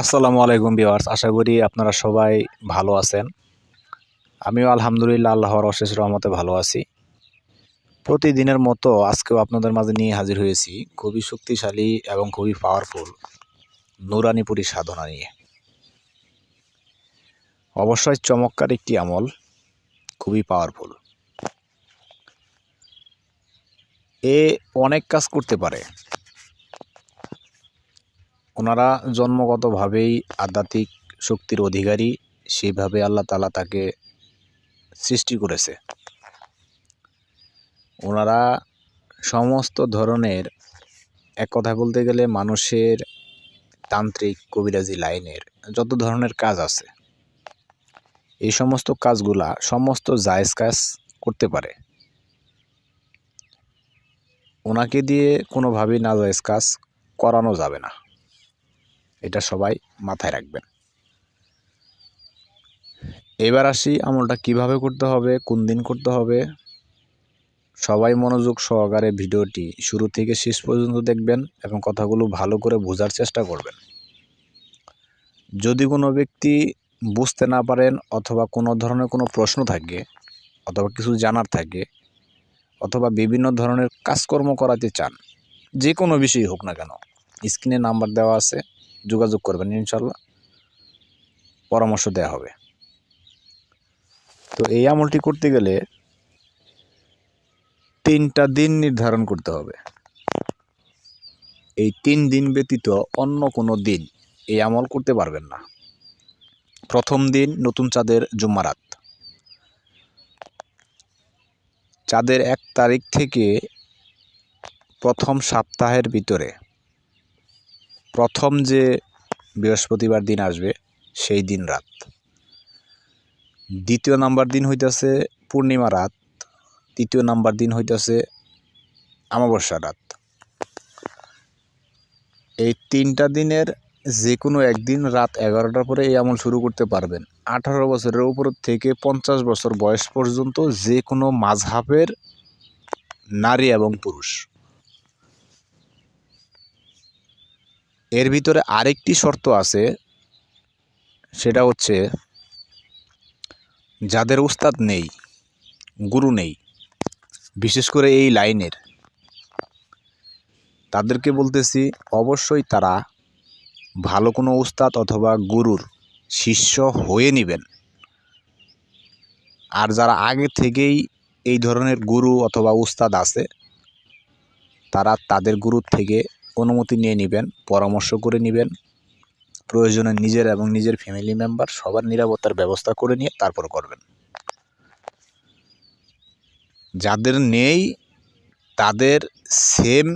আসসালামু আলাইকুম ভিউয়ার্স, আশা করি আপনারা সবাই ভালো আছেন। আমিও আলহামদুলিল্লাহ আল্লাহর অশেষ রহমতে ভালো আছি। প্রতিদিনের মতো আজকেও আপনাদের মাঝে নিয়ে হাজির হয়েছি খুবই শক্তিশালী এবং খুবই পাওয়ারফুল নুরানিপুরি সাধনা নিয়ে। অবশ্যই চমৎকার একটি আমল, খুবই পাওয়ারফুল এ অনেক কাজ করতে পারে ওনারা জন্মগতভাবেই আধ্যাত্মিক শক্তির অধিকারী সেইভাবে আল্লাহ তালা তাকে সৃষ্টি করেছে। ওনারা সমস্ত ধরনের, এক কথা বলতে গেলে মানুষের তান্ত্রিক কবিরাজি লাইনের যত ধরনের কাজ আছে, এই সমস্ত কাজগুলা সমস্ত জায়েজ কাজ করতে পারে। ওনাকে দিয়ে কোনোভাবেই না জায়েজ কাজ করানো যাবে না। এটা সবাই মাথায় রাখবেন। এবার আসি আমলটা কীভাবে করতে হবে, কোন দিন করতে হবে। সবাই মনোযোগ সহকারে ভিডিওটি শুরু থেকে শেষ পর্যন্ত দেখবেন এবং কথাগুলো ভালো করে বোঝার চেষ্টা করবেন। যদি কোনো ব্যক্তি বুঝতে না পারেন অথবা কোনো ধরনের কোনো প্রশ্ন থাকে অথবা কিছু জানার থাকে অথবা বিভিন্ন ধরনের কাজকর্ম করাতে চান, যে কোনো বিষয়ই হোক না কেন, স্ক্রিনে নাম্বার দেওয়া আছে। যোগাযোগ করবেন, ইনশাল্লাহ। পরামর্শ দেওয়া হবে। তো এই আমলটি করতে গেলে তিনটা দিন নির্ধারণ করতে হবে। এই তিন দিন ব্যতীত অন্য কোনো দিন এই আমল করতে পারবেন না। প্রথম দিন নতুন চাঁদের জুম্মারাত। চাঁদের এক তারিখ থেকে প্রথম সপ্তাহের ভিতরে প্রথম যে বৃহস্পতিবার দিন আসবে, সেই দিন রাত। দ্বিতীয় নাম্বার দিন হইতেছে পূর্ণিমা রাত। তৃতীয় নাম্বার দিন হইতেছে অমাবস্যা রাত। এই তিনটা দিনের যে কোনো একদিন রাত এগারোটার পরে এই আমল শুরু করতে পারবেন। আঠারো বছরের উপর থেকে পঞ্চাশ বছর বয়স পর্যন্ত যে কোনো মাঝহাবের নারী এবং পুরুষ। এর ভিতরে আরেকটি শর্ত আছে, সেটা হচ্ছে যাদের উস্তাদ নেই, গুরু নেই, বিশেষ করে এই লাইনের, তাদেরকে বলতেছি অবশ্যই তারা ভালো কোনো উস্তাদ অথবা গুরুর শিষ্য হয়ে নেবেন। আর যারা আগে থেকেই এই ধরনের গুরু অথবা উস্তাদ আছে, তারা তাদের গুরুর থেকে অনুমতি নিয়ে নেবেন, পরামর্শ করে নেবেন, প্রয়োজনে নিজের এবং নিজের ফ্যামিলি মেম্বার সবার নিরাপত্তার ব্যবস্থা করে নিয়ে তারপর করবেন। যাদের নেই, তাদের সেম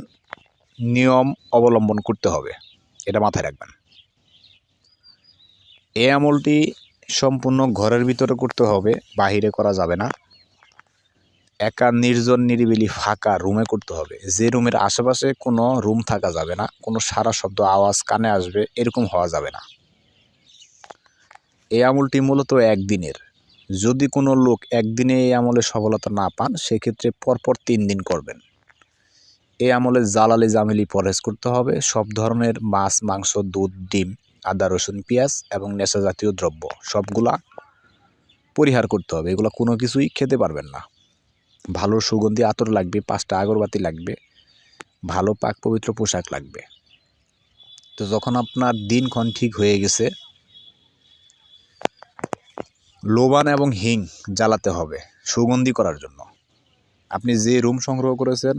নিয়ম অবলম্বন করতে হবে, এটা মাথায় রাখবেন। এই আমলটি সম্পূর্ণ ঘরের ভিতরে করতে হবে, বাহিরে করা যাবে না। একা, নির্জন, নিরিবিলি, ফাঁকা রুমে করতে হবে। যে রুমের আশেপাশে কোনো রুম থাকা যাবে না, কোনো সারা শব্দ, আওয়াজ কানে আসবে, এরকম হওয়া যাবে না। এই আমলটি মূলত একদিনের। যদি কোনো লোক একদিনে এই আমলে সফলতা না পান, সেক্ষেত্রে পরপর তিন দিন করবেন। এই আমলে জালালি জামিলি পরহেজ করতে হবে। সব ধরনের মাছ, মাংস, দুধ, ডিম, আদা, রসুন, পেঁয়াজ এবং নেশা জাতীয় দ্রব্য সবগুলা পরিহার করতে হবে। এগুলো কোনো কিছুই খেতে পারবেন না। ভালো সুগন্ধি আতর লাগবে, পাঁচটা আগরবাতি লাগবে, ভালো পাক পবিত্র পোশাক লাগবে। তো যখন আপনার দিনক্ষণ ঠিক হয়ে গেছে, লোবান এবং হিং জ্বালাতে হবে সুগন্ধি করার জন্য। আপনি যে রুম সংগ্রহ করেছেন,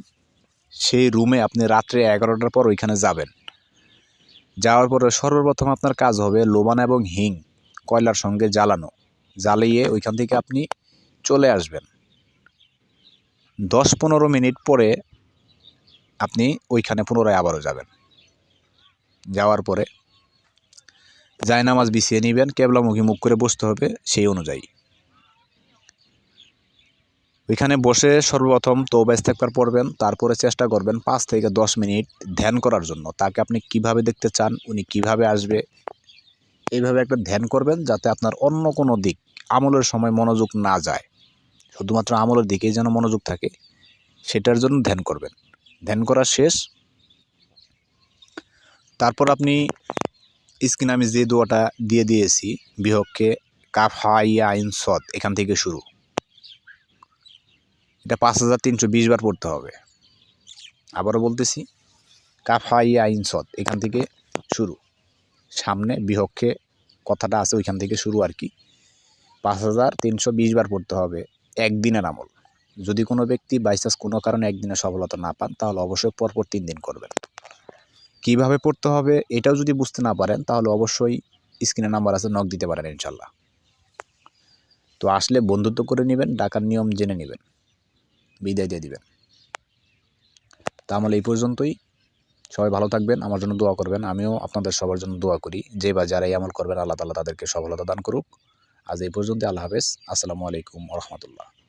সেই রুমে আপনি রাত্রে এগারোটার পর ওইখানে যাবেন। যাওয়ার পরে সর্বপ্রথম আপনার কাজ হবে লোবান এবং হিং কয়লার সঙ্গে জ্বালানো। জ্বালিয়ে ওইখান থেকে আপনি চলে আসবেন। দশ পনেরো মিনিট পরে আপনি ওইখানে পুনরায় আবারও যাবেন। যাওয়ার পরে জায়নামাজ বিছিয়ে নেবেন, কেবলামুখী মুখ করে বসতে হবে সেই অনুযায়ী। ওইখানে বসে সর্বপ্রথম তৌবা ইস্তেকবার পড়বেন, তারপরে চেষ্টা করবেন পাঁচ থেকে দশ মিনিট ধ্যান করার জন্য। তাকে আপনি কীভাবে দেখতে চান, উনি কীভাবে আসবে, এইভাবে একটা ধ্যান করবেন যাতে আপনার অন্য কোনো দিক আমলের সময় মনোযোগ না যায়। শুধুমাত্র আমলের দিকেই যেন মনোযোগ থাকে, সেটার জন্য ধ্যান করবেন। ধ্যান করা শেষ। তারপর আপনি স্ক্রিনে আমি যে দোয়াটা দিয়ে দিয়েছি, বিহককে কাফ হাইয়া আইন সদ এখান থেকে শুরু। এটা পাঁচ হাজার তিনশো বিশ বার পড়তে হবে। আবারও বলতেছি, কাফ হাইয়া আইন সদ এখান থেকে শুরু। সামনে বিহক্ষে কথাটা আছে, ওইখান থেকে শুরু আর কি। পাঁচ হাজার তিনশো বিশ বার পড়তে হবে। একদিনের আমল। যদি কোনো ব্যক্তি বাইচান্স কোনো কারণে একদিনে সফলতা না পান, তাহলে অবশ্যই পরপর তিন দিন করবেন। কীভাবে পড়তে হবে এটাও যদি বুঝতে না পারেন, তাহলে অবশ্যই স্ক্রিনে নাম্বার আছে নক দিতে পারেন ইনশাল্লাহ। তো আসলে বন্ধুত্ব করে নেবেন, ডাকার নিয়ম জেনে নেবেন। বিদায় দিয়ে দিবেন। তা আমল এই পর্যন্তই। সবাই ভালো থাকবেন, আমার জন্য দোয়া করবেন। আমিও আপনাদের সবার জন্য দোয়া করি। যে বা যারাই আমল করবেন, আল্লাহ তালা তাদেরকে সফলতা দান করুক। আজ এই পর্যন্ত আল্লাহ হাফেজ। আসসালামু আলাইকুম রহমতুল্লাহ।